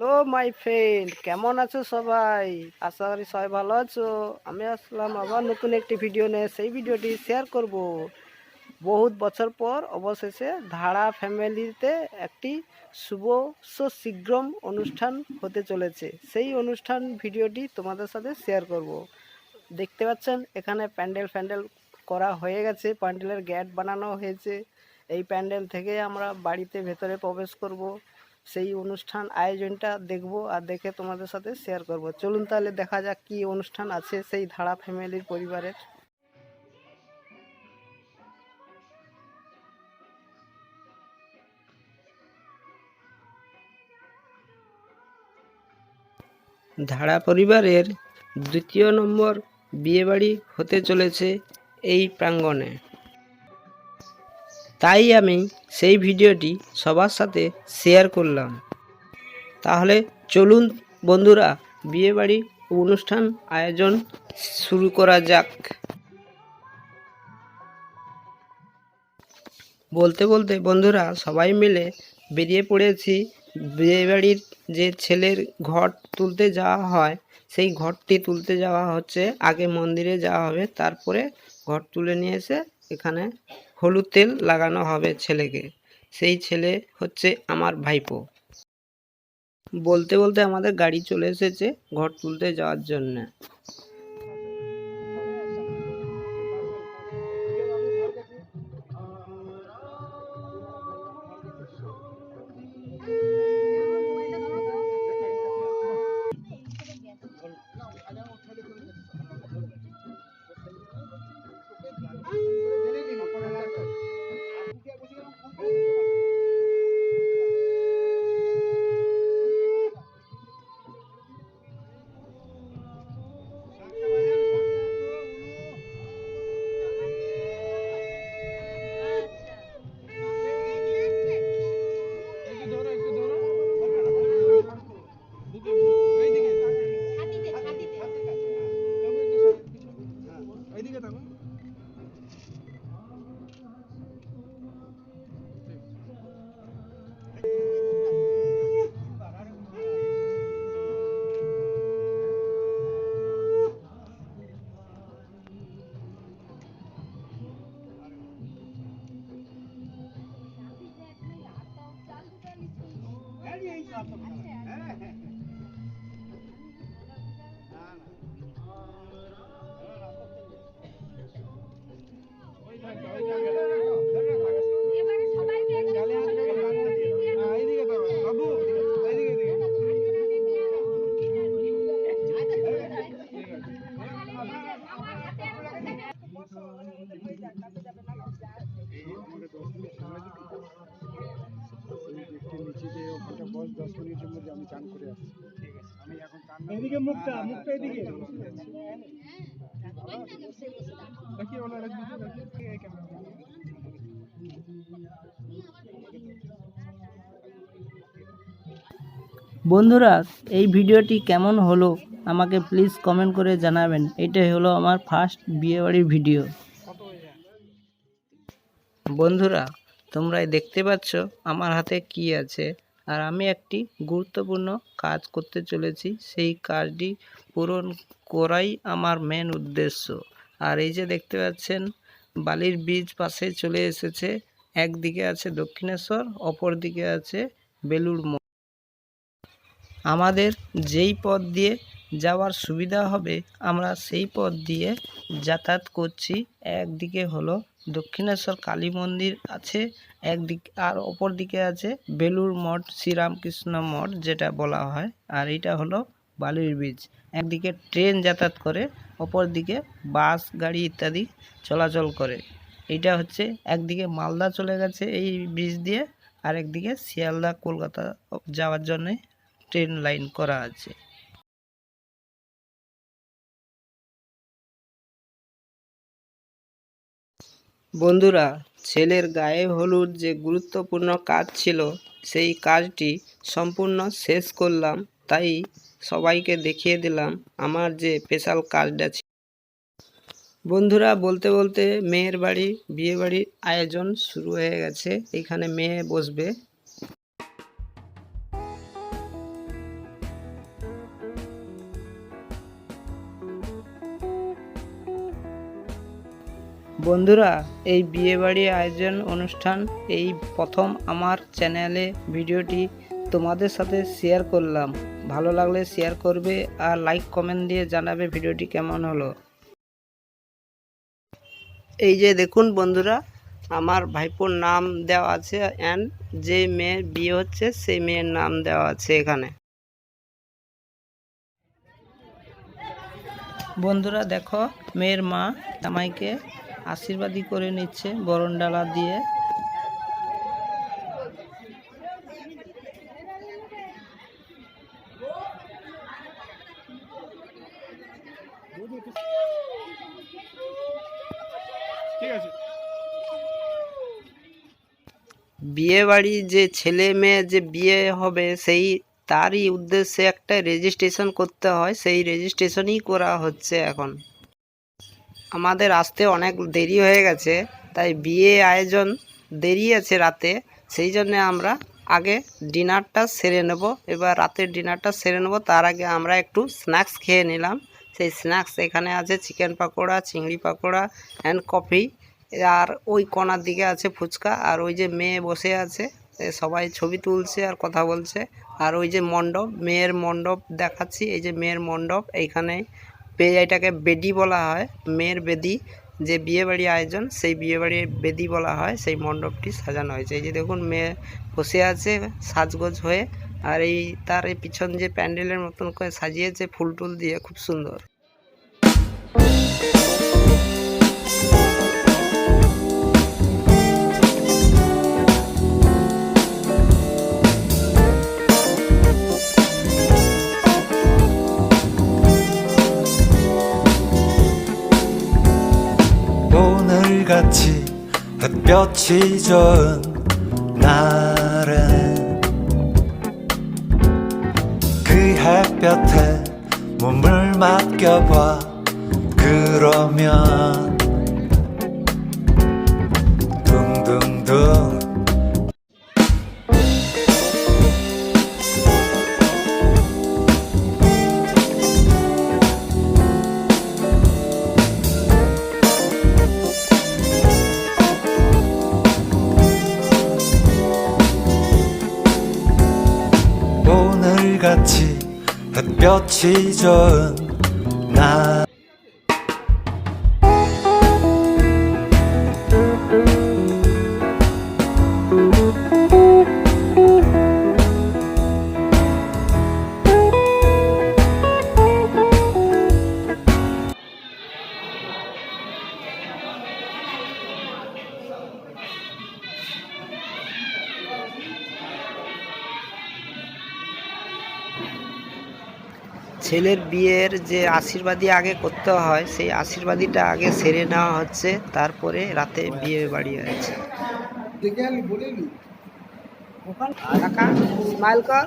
Hello my friend কেমন আছো সবাই? আশা করি সবাই ভালো আছো। আমি আসলাম আবার নতুন একটি ভিডিও নিয়ে। সেই ভিডিওটি শেয়ার করব। বহুত বছর পর অবশেষে ধারা ফ্যামিলিতে একটি শুভ শীঘ্রম অনুষ্ঠান হতে চলেছে। সেই অনুষ্ঠান ভিডিওটি তোমাদের সাথে শেয়ার করব। দেখতে পাচ্ছেন, এখানে প্যান্ডেল ফ্যান্ডেল করা হয়ে গেছে। প্যান্ডেলের গ্যাট বানানো হয়েছে। এই প্যান্ডেল থেকে আমরা বাড়িতে ভেতরে প্রবেশ করব। সেই অনুষ্ঠান আয়োজনটা দেখব আর দেখে তোমাদের সাথে শেয়ার করব। চলুন তাহলে দেখা যাক কি অনুষ্ঠান আছে সেই ধারা ফ্যামিলির পরিবারের। ধারা পরিবারের দ্বিতীয় নম্বর বিয়েবাড়ি হতে চলেছে এই প্রাঙ্গণে। তাই আমি সেই ভিডিওটি সবার সাথে শেয়ার করলাম। তাহলে চলুন বন্ধুরা, বিয়েবাড়ি অনুষ্ঠান আয়োজন শুরু করা যাক। বলতে বলতে বন্ধুরা, সবাই মিলে বেরিয়ে পড়েছি। বিয়েবাড়ির যে ছেলের ঘর তুলতে যাওয়া হয়, সেই ঘরটি তুলতে যাওয়া হচ্ছে। আগে মন্দিরে যাওয়া হবে, তারপরে ঘর তুলে নিয়ে এসে এখানে হলুদ তেল লাগানো হবে ছেলেকে। সেই ছেলে হচ্ছে আমার ভাইপো। বলতে বলতে আমাদের গাড়ি চলে এসেছে ঘর তুলতে যাওয়ার জন্য। এদিকে মুখটা মুখটা এদিকে। দেখি ওলা রাখবি তো দেখি এই ক্যামেরা বন্ধুরা এই ভিডিওটি কেমন হলো আমাকে প্লিজ কমেন্ট করে জানাবেন। এটাই হলো আমার ফার্স্ট বিয়েবাড়ির ভিডিও বন্ধুরা তোমরাই দেখতে পাচ্ছ আমার হাতে কি আছে। আর আমি একটি গুরুত্বপূর্ণ কাজ করতে চলেছি। সেই কাজটি পূরণ করাই আমার মেন উদ্দেশ্য। আর এই যে দেখতে পাচ্ছেন, বালির বীজ পাশে চলে এসেছে। একদিকে আছে দক্ষিণেশ্বর অপর দিকে আছে বেলুড় মঠ। আমাদের যেই পথ দিয়ে যাওয়ার সুবিধা হবে, আমরা সেই পথ দিয়ে যাতায়াত করছি। একদিকে হলো দক্ষিণেশ্বর কালী মন্দির আছে, একদিক আর অপর দিকে আছে বেলুর মঠ, শ্রীরামকৃষ্ণ মঠ যেটা বলা হয়, আর এটা হলো বালির বীজ। একদিকে ট্রেন যাতায়াত করে, অপর দিকে বাস, গাড়ি ইত্যাদি চলাচল করে। এটা হচ্ছে একদিকে মালদা চলে গেছে এই ব্রিজ দিয়ে আর একদিকে শিয়ালদা, কলকাতা যাওয়ার জন্যে ট্রেন লাইন করা আছে। বন্ধুরা, ছেলের গায়ে হলুদ যে গুরুত্বপূর্ণ কাজ ছিল, সেই কাজটি সম্পূর্ণ শেষ করলাম, তাই সবাইকে দেখিয়ে দিলাম আমার যে স্পেশাল কাজটা ছিল। বন্ধুরা, বলতে বলতে মেয়ের বাড়ি বিয়ে বাড়ির আয়োজন শুরু হয়ে গেছে। এখানে মেয়ে বসবে। বন্ধুরা, এই বিয়েবাড়ি আয়োজন অনুষ্ঠান, এই প্রথম আমার চ্যানেলে ভিডিওটি তোমাদের সাথে শেয়ার করলাম। ভালো লাগলে শেয়ার করবে আর লাইক, কমেন্ট দিয়ে জানাবে ভিডিওটি কেমন হলো। এই যে দেখুন বন্ধুরা, আমার ভাইপোর নাম দেওয়া আছে অ্যান্ড যে মেয়ের বিয়ে হচ্ছে সেই মেয়ের নাম দেওয়া আছে এখানে। বন্ধুরা দেখো, মেয়ের মা জামাইকে আশীর্বাদী করে নিচ্ছে, বরণ ডালা দিয়ে। বিয়ে বাড়ি যে ছেলে মেয়ে যে বিয়ে হবে, সেই তারই উদ্দেশ্যে একটা রেজিস্ট্রেশন করতে হয়, সেই রেজিস্ট্রেশনই করা হচ্ছে এখন। আমাদের আসতে অনেক দেরি হয়ে গেছে, তাই বিয়ে আয়োজন দেরি আছে রাতে। সেই জন্য আমরা আগে ডিনারটা সেরে নেব। এবার রাতের ডিনারটা সেরে নেব, তার আগে আমরা একটু স্ন্যাক্স খেয়ে নিলাম। সেই স্ন্যাক্স এখানে আছে চিকেন পাকোড়া, চিংড়ি পাকোড়া অ্যান্ড কফি। আর ওই কোনার দিকে আছে ফুচকা। আর ওই যে মেয়ে বসে আছে সবাই ছবি তুলছে আর কথা বলছে। আর ওই যে মণ্ডপ, মেয়ের মণ্ডপ দেখাচ্ছি। এই যে মেয়ের মণ্ডপ এইখানে এটাকে বেদি বলা হয়। মেয়ের বেদি যে বিয়েবাড়ি আয়োজন, সেই বিয়েবাড়ির বেদি বলা হয়। সেই মণ্ডপটি সাজানো হয়েছে। এই যে দেখুন, মেয়ে বসে আছে, সাজগোজ হয়ে, আর এই তার এই পিছন যে প্যান্ডেলের মতন করে সাজিয়েছে ফুল টুল দিয়ে, খুব সুন্দর। 볕이 좋은 날엔 그 햇볕에 몸을 맡겨봐. 그러면 같이 햇볕이 좋은 ছেলের বিয়ের যে আশীর্বাদী আগে করতে হয় সেই আশীর্বাদীটা আগে সেরে নেওয়া হচ্ছে তারপরে রাতে বিয়ে বাড়ি হয়েছে। স্মাইল কর।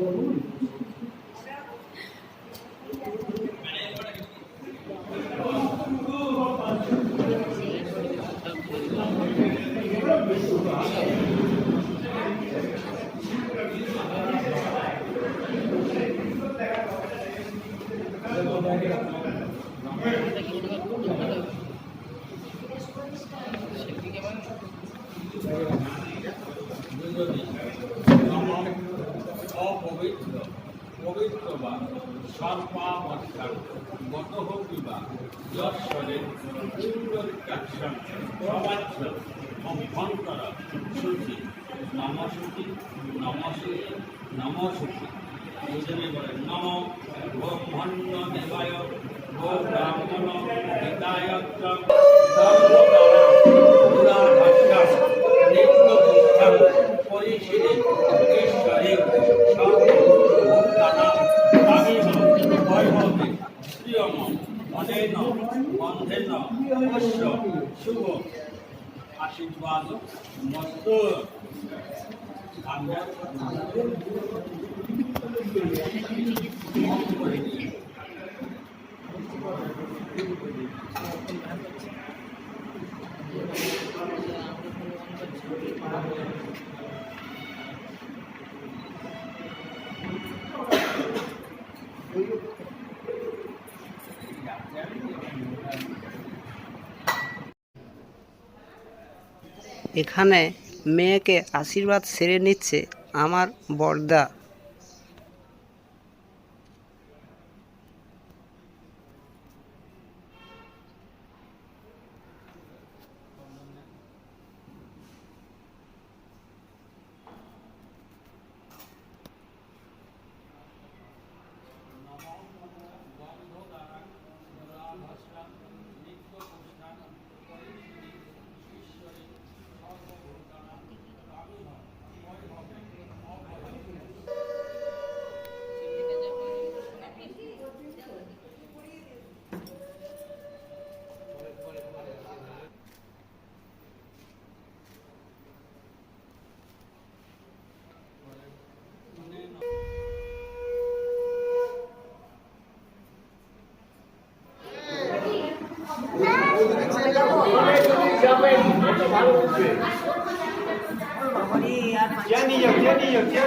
অপবিত্র সর্বাবস্থান গত হোক বা যশ্বরে পুণ্ডরিকাক্ষণ সবাচ্য অভ্যন্তর শুচি নমশুচি নমশুচি নমশুচি দুজনে বলে নম ব্রহ্মণ্য দেবায় গো ব্রাহ্মণ হিতায় শুভ আশীর্বাদ মস্ত। আমরা এখানে মেয়েকে আশীর্বাদ সেরে নিচ্ছে আমার বর্দা। ¿Quién niño? ¿Quién.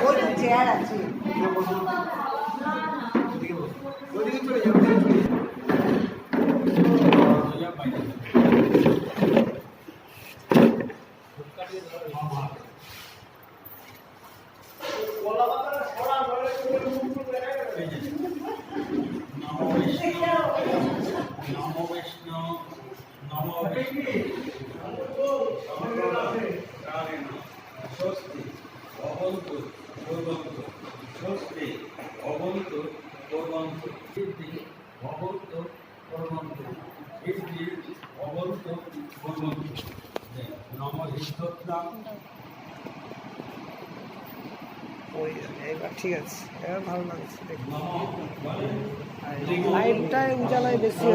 এবার ঠিক আছে। এবার ভালো লাগছে বেশি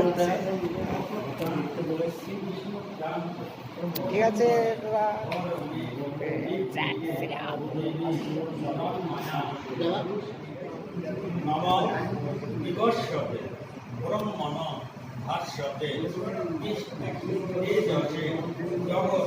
ঠিক আছে ব্রহ্মণ ভাস্বতে জগৎ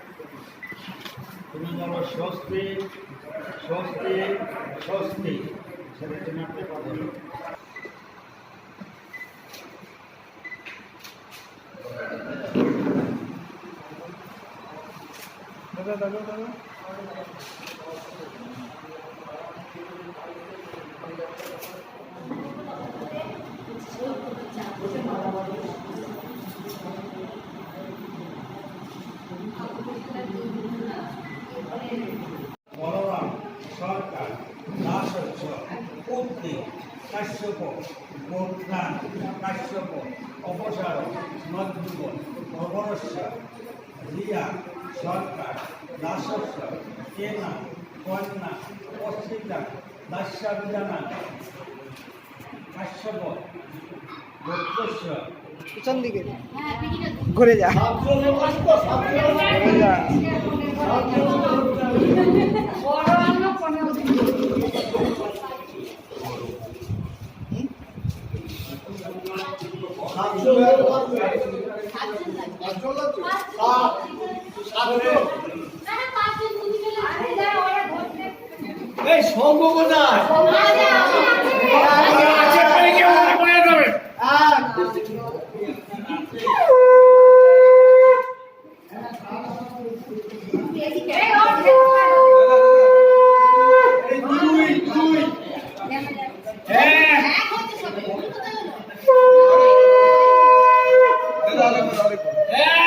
স্বস্তি স্বস্তি স্বস্তি। সেটা নামতে পারবেন দাদা দাদা দাদা। দাসস্য পুত্রী কাশ্যপ বৌদ্ধান কাশ্যপ অপসার মধ্যুব ভবনস্য রিয়া সরকার দাসস্য কেনা কন্যা অস্থিতা দাস্যাবিধানা কাশ্যপ গোত্রস্য পিছন দিকে ঘুরে যা ঘুরে যা এই সঙ্গ কোথায় দুই দুই দাদা দাদা দাদা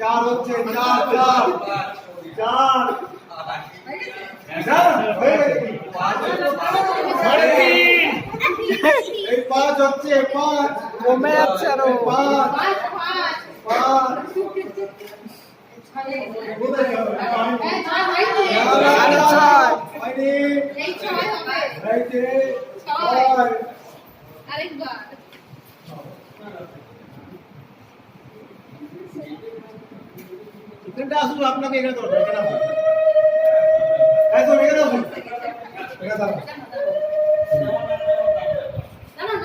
চার হচ্ছে চার চার চার চার হয়ে গেছে কি? এই পাঁচ হচ্ছে পাঁচ কমে যাচ্ছে আরও। পাঁচ আসুন আপনাকে এখানে ধরবো এখানে আসুন। এখানে আসুন। এখানে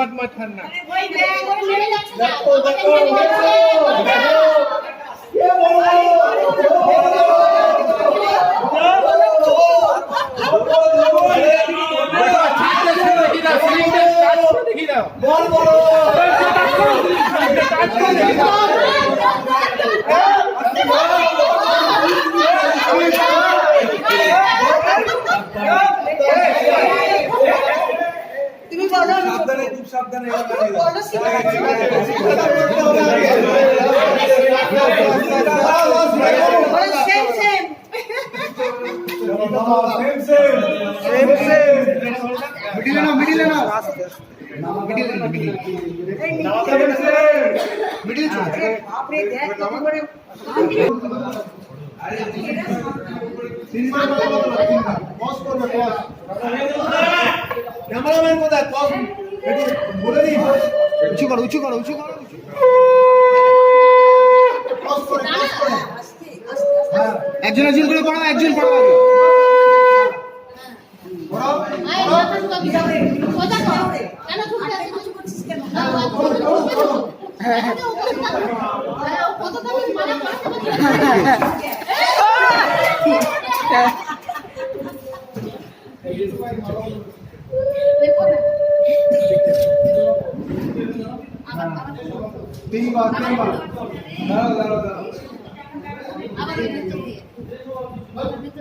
হিম্মত মত হারনা দেখো দেখো দেখো দেখো। কে বলো। বল বলো। টাচ করে দেখি দাও সেম সেম বলে উঁচু করো উঁচু করো উঁচু করো হ্যাঁ একজন একজন করে পড়াও একজন পড়াও আগে। পড়াও আয় মাথা ঝুঁকা দিও সোজা কর কেন ঝুঁকতে আছিস কিছু করছিস কেন হ্যাঁ ও কত দামি মানা করে দেখো না আবার আবার তিনবার তিনবার দাঁড়াও দাঁড়াও দাঁড়াও আবার ভিতর দিয়ে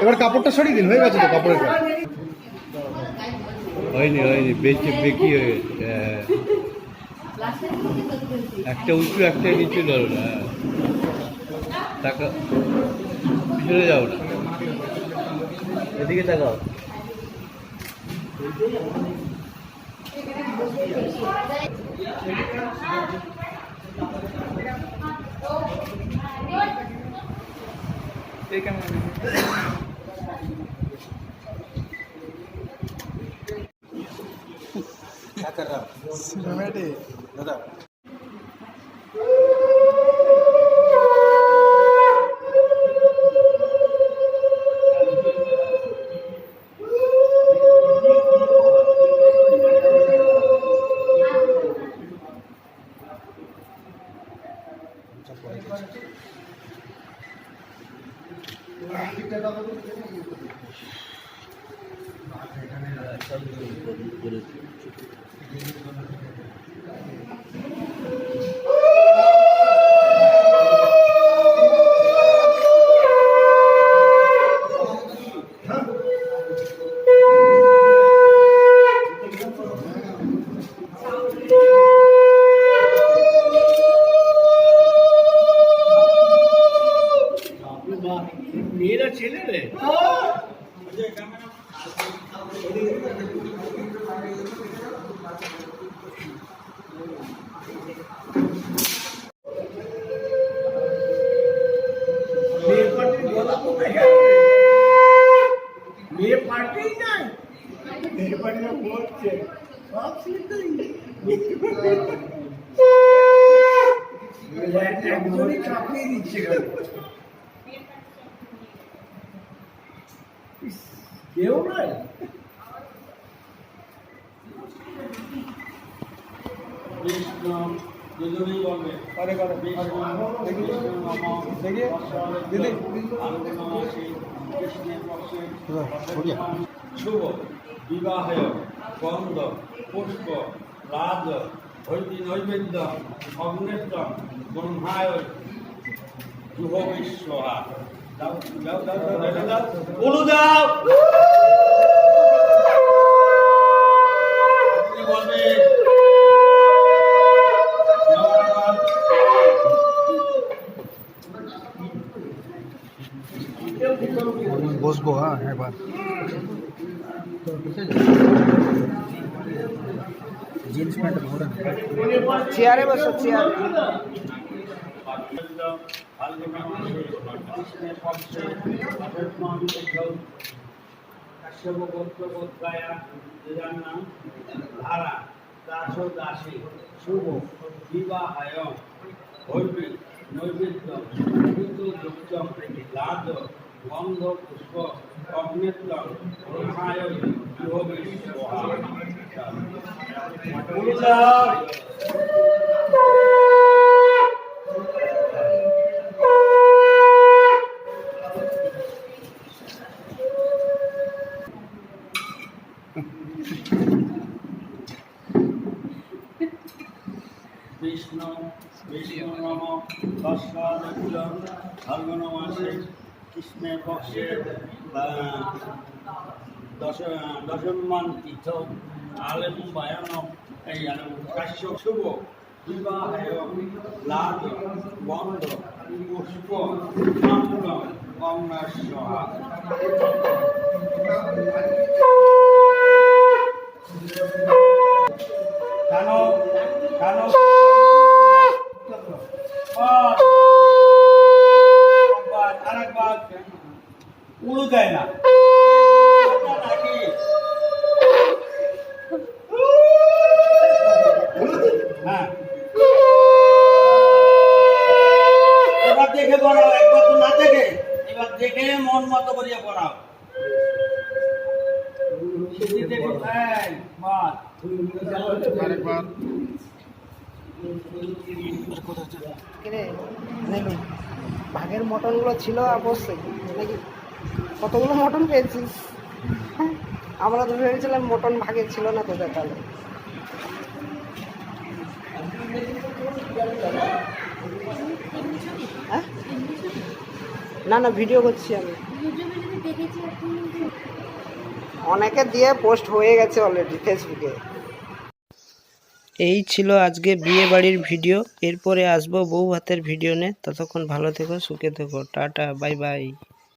এবার কাপড়টা সরিয়ে দিন হয়ে গেছে তো কাপড়ের হয়নি হয়নি বেঁচে বেঁকি হয়ে হ্যাঁ। একটা উঁচু একটা নিচু ধরো না হ্যাঁ। টাকা ফিরে যাও না। এদিকে তাকাও। Thank you. क्या कर रहा दादा দেখি দেখি দিদি। শুভ বিবাহে গন্ধ পুষ্প, রাজ হৈতি নৈবেদ্য অগ্নেত্র ব্রহ্মায় দাও দাও দাও বসবো হ্যাঁ এবার জিন্স প্যান্ট ধরে চেয়ারে বসো চেয়ারে। ধারা দাস দাসী শুভ। বিবাহায় হৈবি নৈবেদ্য লাদ গন্ধ পুষ্প অগ্নেত্র ব্রহ্মায় বিষ্ণু বিষ্ণু নম দশাদিত্য ফাল্গুন মাসে কৃষ্ণের পক্ষে আহ, দশ দশমান তীর্থ আলেম বায়ানম এই কাশ্য শুভ বিবাহায় লাভ বন্ধ পুষ্প গঙ্গা সহা কানো উড়ু দেয় না। হ্যাঁ। এবার দেখে পড়াও একবার তো না দেখে এবার দেখে মন মতো করিয়া পড়াও। দেখে আরেকবার। ভাগের মটনগুলো ছিল অবশ্যই নাকি? কতগুলো মটন পেয়েছিস? হ্যাঁ, আমরা তো ভেবেছিলাম মটন ভাগে ছিল না তোদের তাহলে। হ্যাঁ? না না ভিডিও করছি আমি। অনেকে দিয়ে পোস্ট হয়ে গেছে অলরেডি ফেসবুকে এই ছিল আজকে বিয়ে বাড়ির ভিডিও। এরপরে আসব বউ হাতের ভিডিও নিয়ে। ততক্ষণ ভালো থেকো, সুখে থেকো। Tata, bye bye.